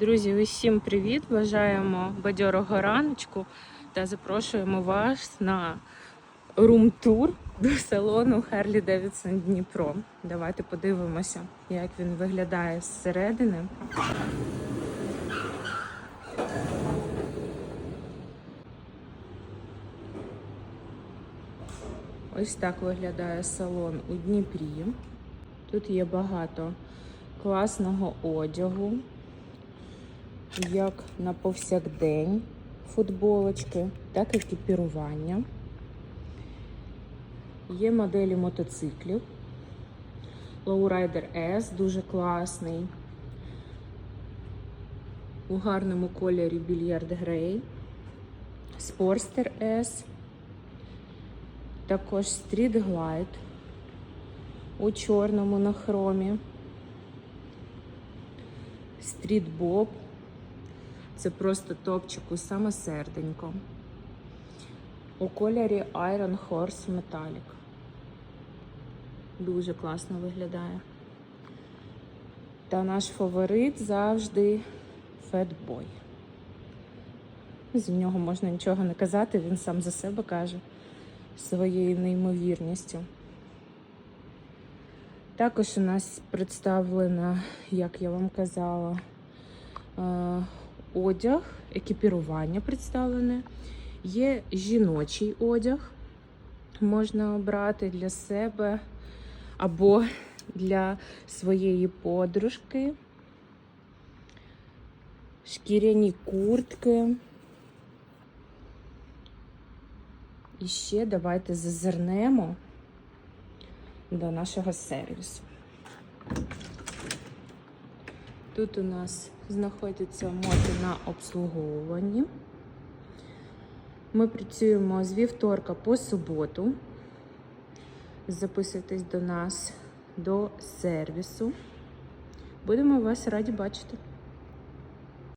Друзі, усім привіт! Бажаємо бадьорого раночку та запрошуємо вас на рум-тур до салону Харлі Девідсон Дніпро. Давайте подивимося, як він виглядає зсередини. Ось так виглядає салон у Дніпрі. Тут є багато класного одягу, як на повсякдень футболочки, так і екіпірування. Є моделі мотоциклів. Lowrider S дуже класний. У гарному кольорі більярд грей. Sportster S. Також Street Glide у чорному на хромі. Street Bob. Це просто топчик у саме серденько. У кольорі Iron Horse Metallic. Дуже класно виглядає. Та наш фаворит завжди Fatboy. З нього можна нічого не казати, він сам за себе каже своєю неймовірністю. Також у нас представлено, як я вам казала, е, одяг, екіпірування представлене. Є жіночий одяг, можна обрати для себе або для своєї подружки, шкіряні куртки. І ще давайте зазирнемо до нашого сервісу. Тут у нас знаходяться моти на обслуговуванні. Ми працюємо з вівторка по суботу. Записуйтесь до нас до сервісу. Будемо вас раді бачити.